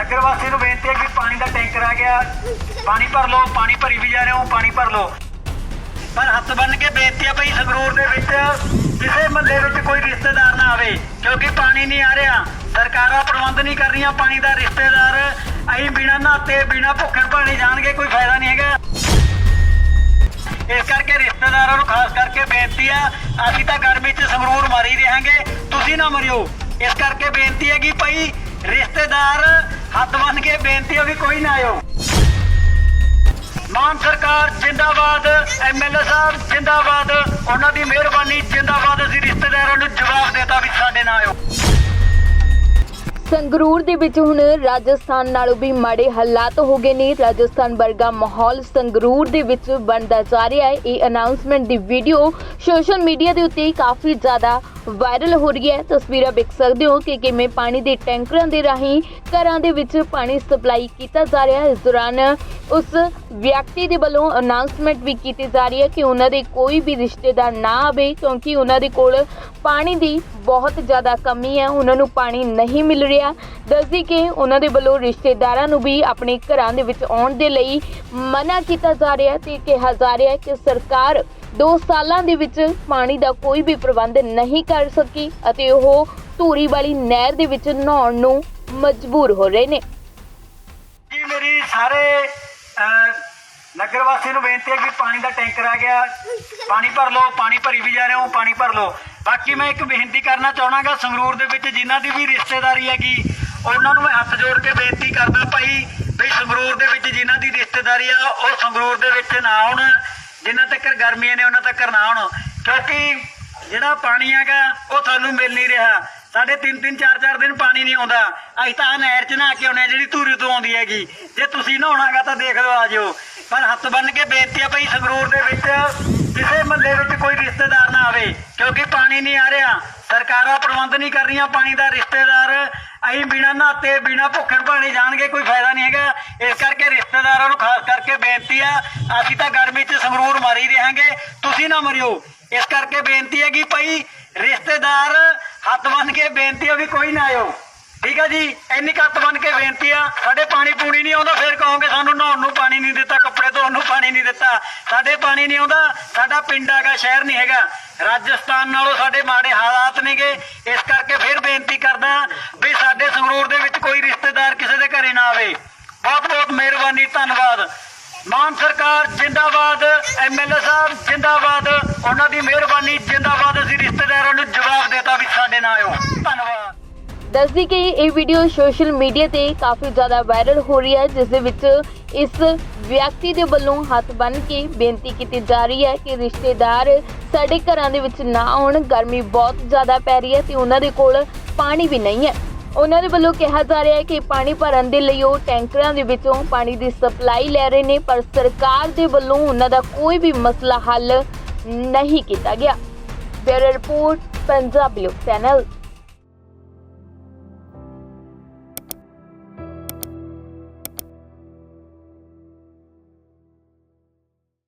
ਨਗਰ ਵਾਸੀ ਨੂੰ ਬੇਨਤੀ ਹੈ ਕਿ ਪਾਣੀ ਦਾ ਟੈਂਕਰ ਆ ਗਿਆ। ਪਾਣੀ ਭਰ ਲਓ, ਪਾਣੀ ਭਰੀ ਵੀ ਜਾ ਰਹੇ ਹੋ, ਪਾਣੀ ਭਰ ਲਓ। ਪਰ ਹੱਥ ਬੰਨ ਕੇ ਬੇਨਤੀ ਹੈ ਭਈ ਸੰਗਰੂਰ ਦੇ ਵਿੱਚ ਕਿਸੇ ਮਹੱਲੇ ਵਿੱਚ ਕੋਈ ਰਿਸ਼ਤੇਦਾਰ ਨਾ ਆਵੇ, ਕਿਉਂਕਿ ਪਾਣੀ ਨਹੀਂ ਆ ਰਿਹਾ। ਸਰਕਾਰਾਂ ਪ੍ਰਬੰਧ ਨਹੀਂ ਕਰ ਰਹੀਆਂ, ਪਾਣੀ ਦਾ ਰਿਸ਼ਤੇਦਾਰ ਅਸੀਂ ਬਿਨਾਂ ਨਹਾਤੇ, ਬਿਨਾਂ ਭੁੱਖੇ ਭਾਣੇ ਜਾਣਗੇ, ਕੋਈ ਫਾਇਦਾ ਨਹੀਂ ਹੈਗਾ। ਇਸ ਕਰਕੇ ਰਿਸ਼ਤੇਦਾਰਾਂ ਨੂੰ ਖਾਸ ਕਰਕੇ ਬੇਨਤੀ ਆ ਅਸੀਂ ਤਾਂ ਗਰਮੀ 'ਚ ਸੰਗਰੂਰ ਮਾਰੀ ਰਹਾਂਗੇ, ਤੁਸੀਂ ਨਾ ਮਰਿਓ। ਇਸ ਕਰਕੇ ਬੇਨਤੀ ਹੈ ਕਿ ਭਾਈ ਰਿਸ਼ਤੇਦਾਰ ਹੱਥ ਬੰਨ ਕੇ ਬੇਨਤੀ ਹੈ ਵੀ ਕੋਈ ਨਾ ਆਇਓ। ਮਾਨ ਸਰਕਾਰ ਜਿੰਦਾਬਾਦ ਐਮਐਲਏ ਸਾਹਿਬ ਜਿੰਦਾਬਾਦ, ਉਹਨਾਂ ਦੀ ਮਿਹਰਬਾਨੀ ਜਿੰਦਾਬਾਦ, ਅਸੀਂ ਰਿਸ਼ਤੇਦਾਰਾਂ ਨੂੰ ਸੰਗਰੂਰ ਦੇ ਵਿੱਚ ਹੁਣ ਰਾਜਸਥਾਨ ਨਾਲੋਂ ਵੀ ਮਾੜੇ ਹਾਲਾਤ ਹੋ ਗਏ ਨੇ। ਰਾਜਸਥਾਨ ਵਰਗਾ ਮਾਹੌਲ ਸੰਗਰੂਰ ਦੇ ਵਿੱਚ ਬਣਦਾ ਜਾ ਰਿਹਾ ਹੈ। ਇਹ ਅਨਾਉਂਸਮੈਂਟ ਦੀ ਵੀਡੀਓ ਸੋਸ਼ਲ ਮੀਡੀਆ ਦੇ ਉੱਤੇ ਕਾਫੀ ਜ਼ਿਆਦਾ ਵਾਇਰਲ ਹੋ ਰਹੀ ਹੈ। ਤਸਵੀਰਾਂ ਵੇਖ ਸਕਦੇ ਹੋ ਕਿ ਕਿਵੇਂ ਪਾਣੀ ਦੇ ਟੈਂਕਰਾਂ ਦੇ ਰਾਹੀਂ ਘਰਾਂ ਦੇ ਵਿੱਚ ਪਾਣੀ ਸਪਲਾਈ ਕੀਤਾ ਜਾ ਰਿਹਾ ਹੈ। ਇਸ ਦੌਰਾਨ ਉਸ ਵਿਅਕਤੀ ਦੇ ਵੱਲੋਂ ਅਨਾਉਂਸਮੈਂਟ ਵੀ ਕੀਤੀ ਜਾ ਰਹੀ ਹੈ ਕਿ ਉਹਨਾਂ ਦੇ ਕੋਈ ਵੀ ਰਿਸ਼ਤੇਦਾਰ ਨਾ ਆਵੇ, ਕਿਉਂਕਿ ਉਹਨਾਂ ਦੇ ਕੋਲ ਪਾਣੀ ਦੀ ਬਹੁਤ ਜ਼ਿਆਦਾ ਕਮੀ ਹੈ, ਉਹਨਾਂ ਨੂੰ ਪਾਣੀ ਨਹੀਂ ਮਿਲ ਰਿਹਾ। ਦੱਸਦੀ ਕਿ ਉਹਨਾਂ ਦੇ ਵੱਲੋਂ ਰਿਸ਼ਤੇਦਾਰਾਂ ਨੂੰ ਵੀ ਆਪਣੇ ਘਰਾਂ ਦੇ ਵਿੱਚ ਆਉਣ ਦੇ ਲਈ ਮਨਾ ਕੀਤਾ ਜਾ ਰਿਹਾ ਤੇ ਕਿਹਾ ਜਾ ਰਿਹਾ ਕਿ ਸਰਕਾਰ 2 ਸਾਲਾਂ ਦੇ ਵਿੱਚ ਪਾਣੀ ਦਾ ਕੋਈ ਵੀ ਪ੍ਰਬੰਧ ਨਹੀਂ ਕਰ ਸਕੀ ਅਤੇ ਉਹ ਧੂਰੀ ਵਾਲੀ ਨਹਿਰ ਦੇ ਵਿੱਚ ਨਹਾਉਣ ਨੂੰ ਮਜਬੂਰ ਹੋ ਰਹੇ ਨੇ। ਜੀ, ਮੇਰੀ ਸਾਰੇ ਨਗਰ ਵਾਸੀ ਨੂੰ ਬੇਨਤੀ ਹੈ ਕਿ ਪਾਣੀ ਦਾ ਟੈਂਕਰ ਆ ਗਿਆ। ਪਾਣੀ ਭਰ ਲਓ, ਪਾਣੀ ਭਰੀ ਵੀ ਜਾ ਰਹੇ ਹੋ, ਪਾਣੀ ਭਰ ਲਓ। ਬਾਕੀ ਮੈਂ ਇੱਕ ਬੇਨਤੀ ਕਰਨਾ ਚਾਹਣਾਗਾ ਸੰਗਰੂਰ ਦੇ ਵਿੱਚ ਜਿਨ੍ਹਾਂ ਦੀ ਵੀ ਰਿਸ਼ਤੇਦਾਰੀ ਹੈਗੀ, ਉਹਨਾਂ ਨੂੰ ਮੈਂ ਹੱਥ ਜੋੜ ਕੇ ਬੇਨਤੀ ਕਰਦਾ ਭਾਈ ਵੀ ਸੰਗਰੂਰ ਦੇ ਵਿੱਚ ਜਿਨ੍ਹਾਂ ਦੀ ਰਿਸ਼ਤੇਦਾਰੀ ਆ, ਉਹ ਸੰਗਰੂਰ ਦੇ ਵਿੱਚ ਨਾ ਆਉਣ। ਜਿੰਨਾ ਤੱਕ ਗਰਮੀਆਂ ਨੇ ਉਹਨਾਂ ਤੱਕ ਨਾ ਆਉਣ। ਕਿਉਂਕਿ ਜਿਹੜਾ ਪਾਣੀ ਹੈਗਾ, ਉਹ ਤੁਹਾਨੂੰ ਮਿਲ ਨਹੀਂ ਰਿਹਾ। ਸਾਡੇ 3-3 4-4 ਦਿਨ ਪਾਣੀ ਨਹੀਂ ਆਉਂਦਾ। ਅਸੀਂ ਤਾਂ ਨਹਿਰ 'ਚ ਨਹਾ ਕੇ ਆਉਣੇ ਜਿਹੜੀ ਧੂਰੀ ਤੋਂ ਆਉਂਦੀ ਹੈਗੀ। ਜੇ ਤੁਸੀਂ ਨਹਾਉਣਾਗਾ ਤਾਂ ਦੇਖ ਲਓ ਆਜੋ ਪਰ ਹੱਥ ਬੰਨ ਕੇ ਬੇਨਤੀ ਹੈ ਭਈ ਸੰਗਰੂਰ ਦੇ ਵਿੱਚ ਕਿਸੇ ਮਹੱਲੇ ਵਿੱਚ ਕੋਈ ਰਿਸ਼ਤੇਦਾਰ ਨਾ ਆਵੇ, ਕਿਉਂਕਿ ਪਾਣੀ ਨਹੀਂ ਆ ਰਿਹਾ। ਸਰਕਾਰਾਂ ਪ੍ਰਬੰਧ ਨਹੀਂ ਕਰ ਰਹੀਆਂ ਪਾਣੀ ਦਾ, ਰਿਸ਼ਤੇਦਾਰ ਅਸੀਂ ਬਿਨਾਂ ਨਹਾਤੇ, ਬਿਨਾਂ ਭੁੱਖੇ ਭਾਣੇ ਜਾਣਗੇ, ਕੋਈ ਫਾਇਦਾ ਨਹੀਂ ਹੈਗਾ। ਇਸ ਕਰਕੇ ਰਿਸ਼ਤੇਦਾਰਾਂ ਨੂੰ ਖਾਸ ਕਰਕੇ ਬੇਨਤੀ ਆ, ਅਸੀਂ ਤਾਂ ਗਰਮੀ 'ਚ ਸੰਗਰੂਰ ਮਾਰੀ ਰਹਾਂਗੇ, ਤੁਸੀਂ ਨਾ ਮਰਿਓ। ਇਸ ਕਰਕੇ ਬੇਨਤੀ ਹੈ ਕਿ ਭਾਈ ਰਿਸ਼ਤੇਦਾਰ ਹੱਥ ਬੰਨ ਕੇ ਬੇਨਤੀ ਆ ਵੀ ਕੋਈ ਨਾ ਆਇਓ। ਠੀਕ ਆ ਜੀ? ਇੰਨੀ ਕੁ ਹੱਥ ਬੰਨ ਕੇ ਬੇਨਤੀ ਆ। ਸਾਡੇ ਪਾਣੀ ਪੂਣੀ ਨਹੀਂ ਆਉਂਦਾ, ਫਿਰ ਕਹੋਗੇ ਸਾਨੂੰ ਨਹਾਉਣ ਨੂੰ ਪਾਣੀ ਨਹੀਂ ਦਿੱਤਾ, ਕੱਪੜੇ ਧੋਣ ਨੂੰ ਪਾਣੀ ਨਹੀਂ ਦਿੱਤਾ। ਸਾਡੇ ਪਾਣੀ ਨਹੀਂ ਆਉਂਦਾ, ਸਾਡਾ ਪਿੰਡ ਹੈਗਾ, ਸ਼ਹਿਰ ਨਹੀਂ ਹੈਗਾ। ਰਾਜਸਥਾਨ ਨਾਲੋਂ ਸਾਡੇ ਮਾੜੇ ਹਾਲਾਤ ਨੇਗੇ। ਇਸ ਕਰਕੇ ਫਿਰ ਬੇਨਤੀ ਕਰਦਾ ਵੀ ਸਾਡੇ ਸੰਗਰੂਰ ਦੇ ਵਿੱਚ ਕੋਈ ਰਿਸ਼ਤੇਦਾਰ ਕਿਸੇ ਦੇ ਘਰੇ ਨਾ ਆਵੇ। ਬਹੁਤ ਬਹੁਤ ਮਿਹਰਬਾਨੀ, ਧੰਨਵਾਦ। ਮਾਨ ਸਰਕਾਰ ਜਿੰਦਾਬਾਦ ਐਮਐਲਏ ਸਾਹਿਬ ਜਿੰਦਾਬਾਦ। ਉਹਨਾਂ ਦੀ ਮਿਹਰਬਾਨੀ, ਜਿੰਦਾਬਾਦ ਅਸੀਂ ਰਿਸ਼ਤੇਦਾਰਾਂ ਨੂੰ ਜਵਾਬ ਦੇਤਾ ਵੀ ਸਾਡੇ ਨਾਲ ਆਇਓ ਧੰਨਵਾਦ ਦੱਸਦੀ ਕਿ ਇਹ ਵੀਡੀਓ ਸੋਸ਼ਲ ਮੀਡੀਆ ਤੇ ਕਾਫੀ ਜ਼ਿਆਦਾ ਵਾਇਰਲ ਹੋ ਰਹੀ ਹੈ, ਜਿਸ ਦੇ ਵਿੱਚ ਇਸ ਵਿਅਕਤੀ ਦੇ ਵੱਲੋਂ ਹੱਥ ਬੰਨ੍ਹ ਕੇ ਬੇਨਤੀ ਕੀਤੀ ਜਾ ਰਹੀ ਹੈ ਕਿ ਰਿਸ਼ਤੇਦਾਰ ਸਾਡੇ ਘਰਾਂ ਦੇ ਵਿੱਚ ਨਾ ਆਉਣ, ਗਰਮੀ ਬਹੁਤ ਜ਼ਿਆਦਾ ਪੈ ਰਹੀ ਹੈ ਤੇ ਉਹਨਾਂ ਦੇ ਕੋਲ ਪਾਣੀ ਵੀ ਨਹੀਂ ਹੈ। ਉਹਨਾਂ ਦੇ ਵੱਲੋਂ ਕਿਹਾ ਜਾ ਰਿਹਾ ਹੈ ਕਿ ਪਾਣੀ ਭਰਨ ਦੇ ਲਈ ਉਹ ਟੈਂਕਰਾਂ ਦੇ ਵਿੱਚੋਂ ਪਾਣੀ ਦੀ ਸਪਲਾਈ ਲੈ ਰਹੇ ਨੇ, ਪਰ ਸਰਕਾਰ ਦੇ ਵੱਲੋਂ ਉਹਨਾਂ ਦਾ ਕੋਈ ਵੀ ਮਸਲਾ ਹੱਲ ਨਹੀਂ ਕੀਤਾ ਗਿਆ। ਬਿਊਰੋ ਰਿਪੋਰਟ, ਪੰਜਾਬ ਲੋਕ ਚੈਨਲ।